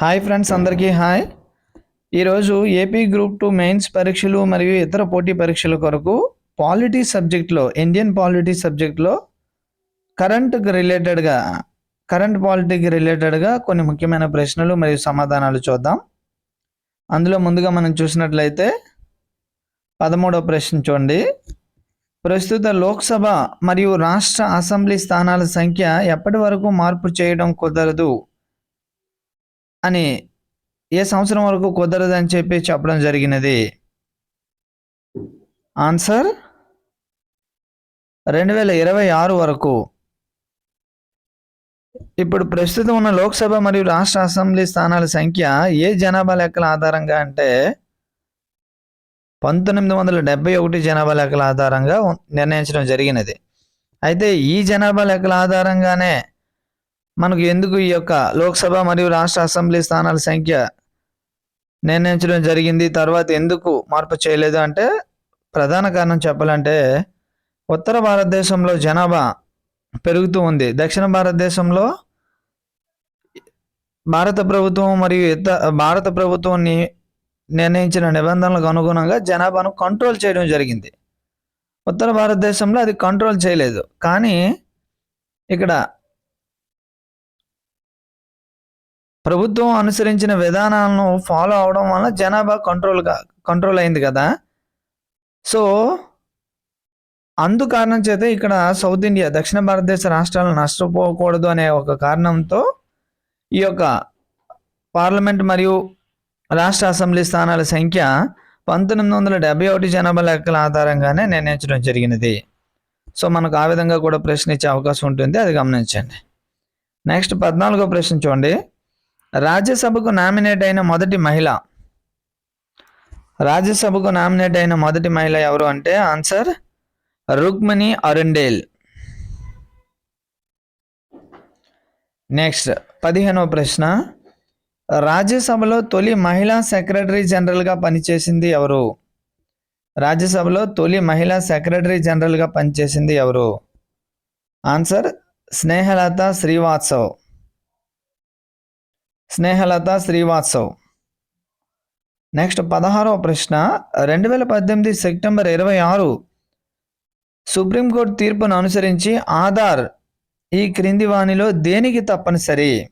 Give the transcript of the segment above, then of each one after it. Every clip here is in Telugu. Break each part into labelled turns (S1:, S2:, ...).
S1: హాయ్ ఫ్రెండ్స్ అందరికీ హాయ్. ఈరోజు ఏపీ గ్రూప్ టూ మెయిన్స్ పరీక్షలు మరియు ఇతర పోటీ పరీక్షల కొరకు పాలిటీ సబ్జెక్ట్లో ఇండియన్ పాలిటీ సబ్జెక్ట్లో కరెంట్కి రిలేటెడ్గా కరెంట్ పాలిటీకి రిలేటెడ్గా కొన్ని ముఖ్యమైన ప్రశ్నలు మరియు సమాధానాలు చూద్దాం. అందులో ముందుగా మనం చూసినట్లయితే పదమూడవ ప్రశ్న చూడండి. ప్రస్తుత లోక్సభ మరియు రాష్ట్ర అసెంబ్లీ స్థానాల సంఖ్య ఎప్పటి వరకు మార్పు చేయడం కుదరదు? అని ఏ సంవత్సరం వరకు కుదరదు అని చెప్పి చెప్పడం జరిగినది? ఆన్సర్ రెండు వేల ఇరవై ఆరు వరకు. ఇప్పుడు ప్రస్తుతం ఉన్న లోక్సభ మరియు రాష్ట్ర అసెంబ్లీ స్థానాల సంఖ్య ఏ జనాభా లెక్కల ఆధారంగా అంటే పంతొమ్మిది వందల డెబ్బై ఒకటి జనాభా లెక్కల ఆధారంగా నిర్ణయించడం జరిగినది. అయితే ఈ జనాభా లెక్కల ఆధారంగానే మనకు ఎందుకు ఈ యొక్క లోక్సభ మరియు రాష్ట్ర అసెంబ్లీ స్థానాల సంఖ్య నిర్ణయించడం జరిగింది? తర్వాత ఎందుకు మార్పు చేయలేదు? అంటే ప్రధాన కారణం చెప్పాలంటే ఉత్తర భారతదేశంలో జనాభా పెరుగుతూ ఉంది. దక్షిణ భారతదేశంలో భారత ప్రభుత్వం మరియు ఇతర భారత ప్రభుత్వాన్ని నిర్ణయించిన నిబంధనలకు అనుగుణంగా జనాభాను కంట్రోల్ చేయడం జరిగింది. ఉత్తర భారతదేశంలో అది కంట్రోల్ చేయలేదు. కానీ ఇక్కడ ప్రభుత్వం అనుసరించిన విధానాలను ఫాలో అవడం వల్ల జనాభా కంట్రోల్ కంట్రోల్ అయింది కదా. సో అందు కారణం చేత ఇక్కడ సౌత్ ఇండియా దక్షిణ భారతదేశ రాష్ట్రాలు నష్టపోకూడదు అనే ఒక కారణంతో ఈ యొక్క పార్లమెంట్ మరియు రాష్ట్ర అసెంబ్లీ స్థానాల సంఖ్య పంతొమ్మిది వందల డెబ్బై ఒకటి జనాభా లెక్కల ఆధారంగానే నిర్ణయించడం జరిగినది. సో మనకు ఆ విధంగా కూడా ప్రశ్న ఇచ్చే అవకాశం ఉంటుంది. అది గమనించండి. నెక్స్ట్ పద్నాలుగో ప్రశ్న చూడండి. రాజ్యసభకు నామినేట్ అయిన మొదటి మహిళ. రాజ్యసభకు నామినేట్ అయిన మొదటి మహిళ ఎవరు అంటే ఆన్సర్ రుక్మిణి అరుండేల్. నెక్స్ట్ పదిహేనవ ప్రశ్న. రాజ్యసభలో తొలి మహిళా సెక్రటరీ జనరల్గా పనిచేసింది ఎవరు? రాజ్యసభలో తొలి మహిళా సెక్రటరీ జనరల్గా పనిచేసింది ఎవరు? ఆన్సర్ స్నేహలత శ్రీవాత్సవ్. స్నేహలత శ్రీవాత్సవ్. నెక్స్ట్ పదహారవ ప్రశ్న. రెండు వేల పద్దెనిమిది సెప్టెంబర్ ఇరవై ఆరు సుప్రీంకోర్టు తీర్పును అనుసరించి ఆధార్ ఈ క్రింది వాణిలో దేనికి తప్పనిసరి?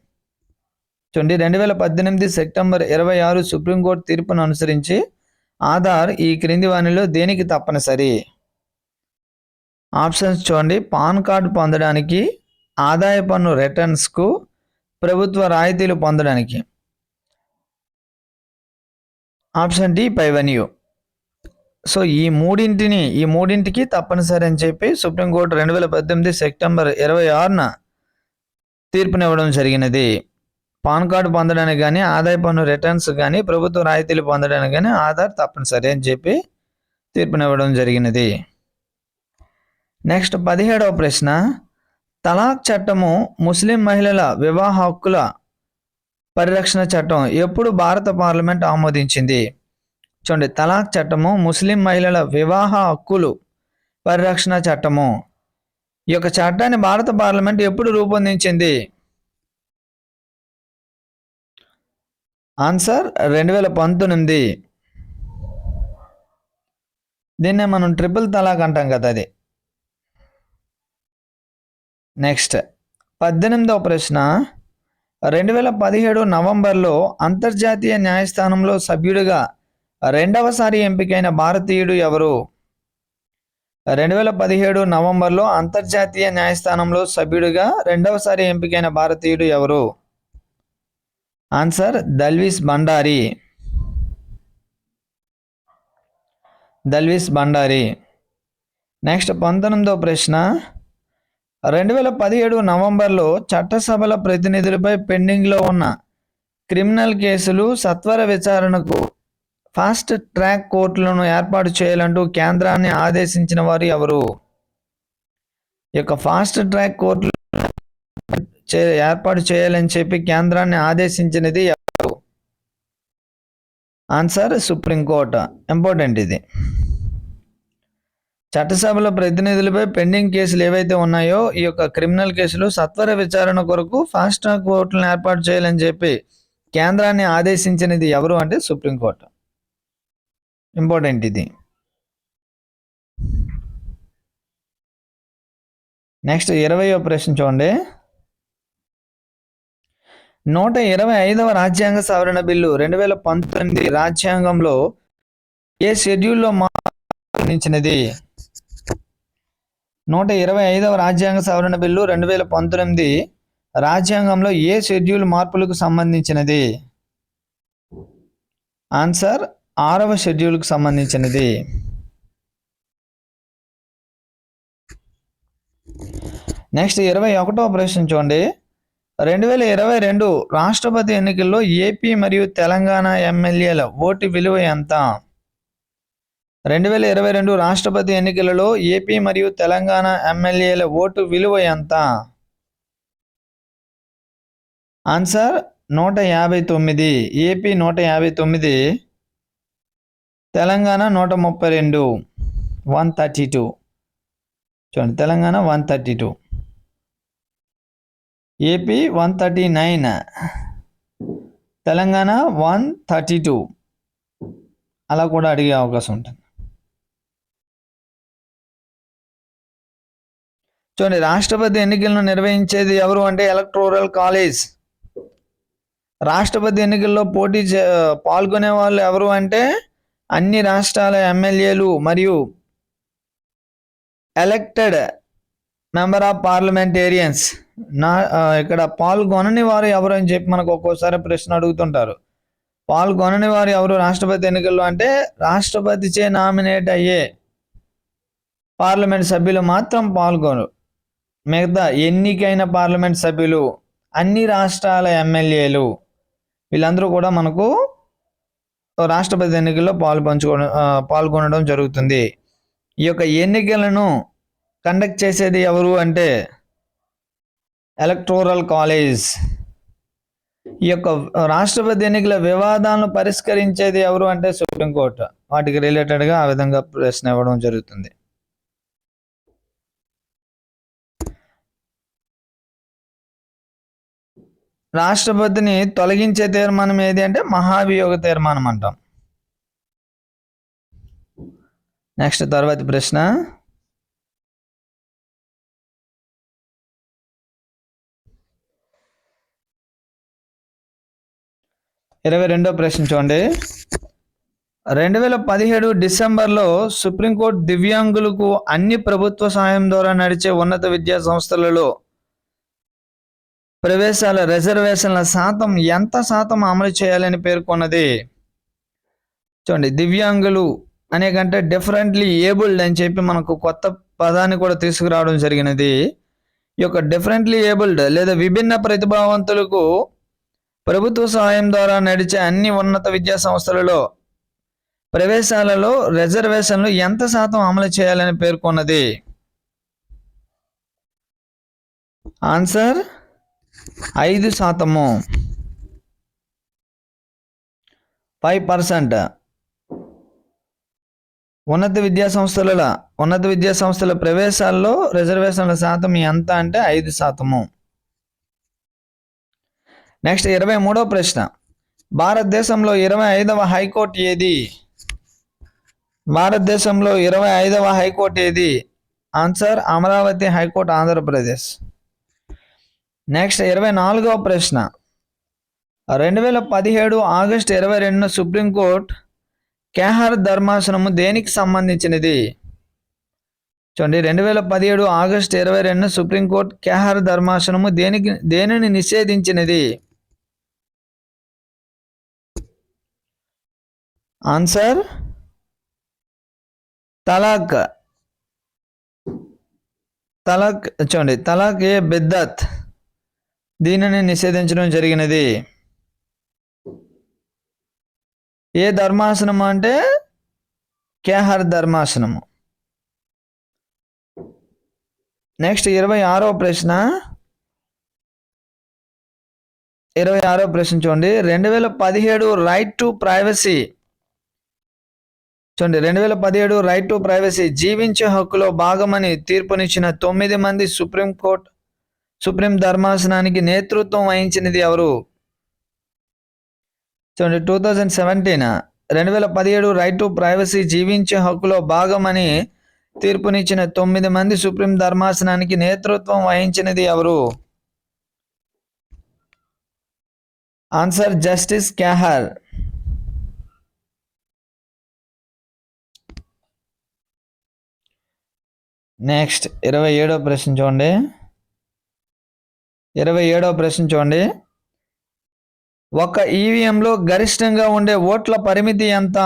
S1: చూడండి రెండు వేల పద్దెనిమిది సెప్టెంబర్ ఇరవై ఆరు సుప్రీంకోర్టు తీర్పును అనుసరించి ఆధార్ ఈ క్రింది వాణిలో దేనికి తప్పనిసరి? ఆప్షన్స్ చూడండి పాన్ కార్డు పొందడానికి ఆదాయ పన్ను రిటర్న్స్కు ప్రభుత్వ రాయితీలు పొందడానికి. Option D పైవెన్యూ. సో ఈ మూడింటిని ఈ మూడింటికి తప్పనిసరి అని చెప్పి సుప్రీంకోర్టు రెండు వేల పద్దెనిమిది సెప్టెంబర్ ఇరవై ఆరున తీర్పునివ్వడం జరిగినది. పాన్ కార్డు పొందడానికి కానీ ఆదాయ పన్ను రిటర్న్స్ కానీ ప్రభుత్వ రాయితీలు పొందడానికి కానీ ఆధార్ తప్పనిసరి అని చెప్పి తీర్పునివ్వడం జరిగినది. నెక్స్ట్ పదిహేడవ ప్రశ్న. తలాక్ చట్టము ముస్లిం మహిళల వివాహ హక్కుల పరిరక్షణ చట్టం ఎప్పుడు భారత పార్లమెంట్ ఆమోదించింది? చూడండి తలాక్ చట్టము ముస్లిం మహిళల వివాహ హక్కులు పరిరక్షణ చట్టము. ఈ యొక్క చట్టాన్ని భారత పార్లమెంట్ ఎప్పుడు రూపొందించింది? ఆన్సర్ రెండు వేల పంతొమ్మిది. దీన్నే మనం ట్రిపుల్ తలాక్ అంటాం కదా అది. నెక్స్ట్ పద్దెనిమిదవ ప్రశ్న. రెండు వేల పదిహేడు నవంబర్లో అంతర్జాతీయ న్యాయస్థానంలో సభ్యుడిగా రెండవసారి ఎంపికైన భారతీయుడు ఎవరు? రెండు వేల పదిహేడు నవంబర్లో అంతర్జాతీయ న్యాయస్థానంలో సభ్యుడిగా రెండవసారి ఎంపికైన భారతీయుడు ఎవరు? ఆన్సర్ దల్విస్ బండారి దల్విస్ బండారి నెక్స్ట్ పంతొమ్మిదవ ప్రశ్న. రెండు వేల పదిహేడు నవంబర్లో చట్టసభల ప్రతినిధులపై పెండింగ్లో ఉన్న క్రిమినల్ కేసులు సత్వర విచారణకు ఫాస్ట్ ట్రాక్ కోర్టులను ఏర్పాటు చేయాలంటూ కేంద్రాన్ని ఆదేశించిన వారు ఎవరు? ఈ యొక్క ఫాస్ట్ ట్రాక్ కోర్టులు చే ఏర్పాటు చేయాలని చెప్పి కేంద్రాన్ని ఆదేశించినది ఎవరు? Answer supreme court. ఇంపార్టెంట్ ఇది. చట్టసభల ప్రతినిధులపై పెండింగ్ కేసులు ఏవైతే ఉన్నాయో ఈ యొక్క క్రిమినల్ కేసులు సత్వర విచారణ కొరకు ఫాస్ట్ ట్రాక్ కోర్టులను ఏర్పాటు చేయాలని చెప్పి కేంద్రాన్ని ఆదేశించినది ఎవరు అంటే సుప్రీంకోర్టు. ఇంపార్టెంట్ ఇది. నెక్స్ట్ ఇరవయో ప్రశ్న చూడండి. నూట ఇరవై ఐదవ రాజ్యాంగ సవరణ బిల్లు రెండు వేల పంతొమ్మిది రాజ్యాంగంలో ఏ షెడ్యూల్లో మార్చినది నూట ఇరవై ఐదవ రాజ్యాంగ సవరణ బిల్లు రెండు వేల పంతొమ్మిది రాజ్యాంగంలో ఏ షెడ్యూల్ మార్పులకు సంబంధించినది? ఆన్సర్ ఆరవ షెడ్యూల్కు సంబంధించినది. నెక్స్ట్ ఇరవై ఒకటో ప్రశ్న చూడండి. రెండు వేల ఇరవై రెండు రాష్ట్రపతి ఎన్నికల్లో ఏపీ మరియు తెలంగాణ ఎమ్మెల్యేల ఓటు విలువ ఎంత? రెండు వేల ఇరవై రెండు రాష్ట్రపతి ఎన్నికలలో ఏపీ మరియు తెలంగాణ ఎమ్మెల్యేల ఓటు విలువ ఎంత? ఆన్సర్ నూట యాభై తొమ్మిది ఏపీ నూట యాభై తొమ్మిది తెలంగాణ నూట ముప్పై రెండు వన్ థర్టీ టూ. చూడండి Telangana one thirty two. AP one thirty nine Telangana one thirty two. అలా కూడా అడిగే అవకాశం ఉంటుంది. చూడండి రాష్ట్రపతి ఎన్నికలను నిర్వహించేది ఎవరు అంటే ఎలక్ట్రోరల్ కాలేజ్. రాష్ట్రపతి ఎన్నికల్లో పోటీ పాల్గొనే వాళ్ళు ఎవరు అంటే అన్ని రాష్ట్రాల ఎమ్మెల్యేలు మరియు ఎలక్టెడ్ మెంబర్ ఆఫ్ పార్లమెంటేరియన్స్ నా ఇక్కడ పాల్గొనని వారు ఎవరు అని చెప్పి మనకు ఒక్కోసారి ప్రశ్న అడుగుతుంటారు. పాల్గొనని వారు ఎవరు రాష్ట్రపతి ఎన్నికల్లో అంటే రాష్ట్రపతి చే నామినేట్ అయ్యే పార్లమెంట్ సభ్యులు మాత్రం పాల్గొను మిగతా ఎన్నికైన పార్లమెంట్ సభ్యులు అన్ని రాష్ట్రాల ఎమ్మెల్యేలు వీళ్ళందరూ కూడా మనకు రాష్ట్రపతి ఎన్నికల్లో పాలు పంచుకోవడం పాల్గొనడం జరుగుతుంది. ఈ యొక్క ఎన్నికలను కండక్ట్ చేసేది ఎవరు అంటే ఎలక్టోరల్ కాలేజ్. ఈ యొక్క రాష్ట్రపతి ఎన్నికల వివాదాలను పరిష్కరించేది ఎవరు అంటే సుప్రీంకోర్టు. వాటికి రిలేటెడ్గా ఆ విధంగా ప్రశ్న ఇవ్వడం జరుగుతుంది. రాష్ట్రపతిని తొలగించే తీర్మానం ఏది అంటే మహాభియోగ తీర్మానం అంటాం. నెక్స్ట్ తర్వాత ప్రశ్న. ఇరవై రెండో ప్రశ్న చూడండి. రెండు వేల పదిహేడు డిసెంబర్లో సుప్రీంకోర్టు దివ్యాంగులకు అన్ని ప్రభుత్వ సహాయం ద్వారా నడిచే ఉన్నత విద్యా సంస్థలలో ప్రవేశాల రిజర్వేషన్ల శాతం ఎంత శాతం అమలు చేయాలని పేర్కొన్నది? చూడండి దివ్యాంగులు అనే కంటే డిఫరెంట్లీ ఏబుల్డ్ అని చెప్పి మనకు కొత్త పదాన్ని కూడా తీసుకురావడం జరిగినది. ఈ యొక్క డిఫరెంట్లీ ఏబుల్డ్ లేదా విభిన్న ప్రతిభావంతులకు ప్రభుత్వ సహాయం ద్వారా నడిచే అన్ని ఉన్నత విద్యా సంస్థలలో ప్రవేశాలలో రిజర్వేషన్లు ఎంత శాతం అమలు చేయాలని పేర్కొన్నది? ఆన్సర్ ఐదు శాతము. Five percent. ఉన్నత విద్యా సంస్థల ఉన్నత విద్యా సంస్థల ప్రవేశాల్లో రిజర్వేషన్ల శాతం ఎంత అంటే ఐదు శాతము. నెక్స్ట్ ఇరవై మూడవ ప్రశ్న. భారతదేశంలో ఇరవై ఐదవ హైకోర్టు ఏది? భారతదేశంలో ఇరవై ఐదవ హైకోర్టు ఏది? Answer Amaravati high court Andhra Pradesh. Next ఇరవై నాలుగవ ప్రశ్న. రెండు వేల పదిహేడు ఆగస్టు ఇరవై రెండున సుప్రీంకోర్టు కేహార్ ధర్మాసనము దేనికి సంబంధించినది? చూడండి రెండు వేల పదిహేడు ఆగస్టు ఇరవై రెండున సుప్రీంకోర్టు కేహార్ ధర్మాసనము దేనికి దేనిని నిషేధించినది? ఆన్సర్ తలాక్. తలాక్ చూడండి తలాక్ ఏ బిద్దత్? దీనిని నిషేధించడం జరిగినది. ఏ ధర్మాసనం అంటే? కేహర్ ధర్మాసనము? నెక్స్ట్ ఇరవై ఆరో ప్రశ్న. ఇరవై ఆరో ప్రశ్న చూడండి. రెండు వేల పదిహేడు రైట్ టు ప్రైవసీ చూడండి. రెండు వేల పదిహేడు రైట్ టు ప్రైవసీ జీవించే హక్కులో భాగమని తీర్పునిచ్చిన తొమ్మిది మంది సుప్రీంకోర్టు సుప్రీం ధర్మాసనానికి నేతృత్వం వహించినది ఎవరు? చూడండి టూ థౌజండ్ సెవెంటీన్ రెండు వేల పదిహేడు రైట్ టు ప్రైవసీ జీవించే హక్కులో భాగమని తీర్పునిచ్చిన తొమ్మిది మంది సుప్రీం ధర్మాసనానికి నేతృత్వం వహించినది ఎవరు? Answer justice క్యాహర్. నెక్స్ట్ ఇరవై ఏడో ప్రశ్న చూడండి. ఇరవై ఏడవ ప్రశ్న చూడండి. ఒక ఈవీఎంలో గరిష్టంగా ఉండే ఓట్ల పరిమితి ఎంత?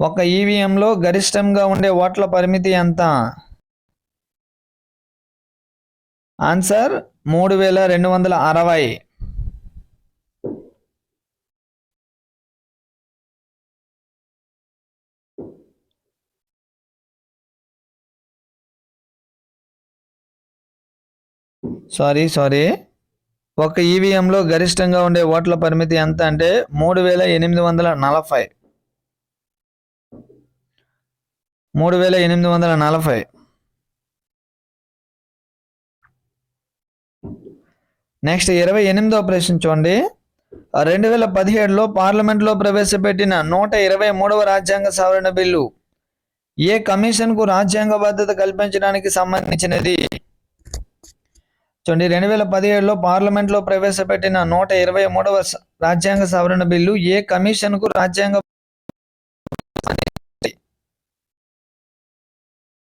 S1: ఒక ఈవీఎంలో గరిష్టంగా ఉండే ఓట్ల పరిమితి ఎంత? ఆన్సర్ మూడు వేల రెండు వందల అరవై. సారీ సారీ ఒక ఈవీఎంలో గరిష్టంగా ఉండే ఓట్ల పరిమితి ఎంత అంటే మూడు వేల ఎనిమిది వందల నలభై. మూడు వేల ఎనిమిది వందల నలభై. నెక్స్ట్ ఇరవై ఎనిమిదో ప్రశ్న చూడండి. రెండు వేల పదిహేడులో పార్లమెంట్లో ప్రవేశపెట్టిన నూట ఇరవై మూడవ రాజ్యాంగ సవరణ బిల్లు ఏ కమిషన్కు రాజ్యాంగ భద్రత కల్పించడానికి సంబంధించినది? చూడండి రెండు వేల పదిహేడులో పార్లమెంట్లో ప్రవేశపెట్టిన నూట ఇరవై మూడవ రాజ్యాంగ సవరణ బిల్లు ఏ కమిషన్కు రాజ్యాంగ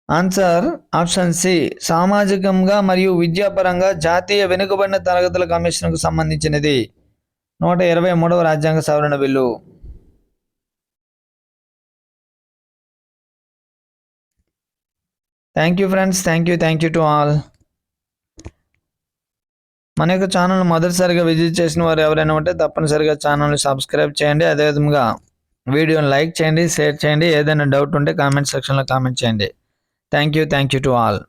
S1: ఆన్సర్ ఆప్షన్ సి సామాజికంగా మరియు విద్యాపరంగా జాతీయ వెనుకబడిన తరగతుల కమిషన్కు సంబంధించినది. నూట ఇరవై మూడవ రాజ్యాంగ సవరణ bill. Thank you friends thank you thank you to all మన యొక్క ఛానల్ మొదటిసారిగా విజిట్ చేసిన వారు ఎవరైనా ఉంటే తప్పనిసరిగా ఛానల్ని సబ్స్క్రైబ్ చేయండి. అదేవిధంగా వీడియోని లైక్ చేయండి షేర్ చేయండి. ఏదైనా డౌట్ ఉంటే కామెంట్ సెక్షన్లో కామెంట్ చేయండి. Thank you thank you to all.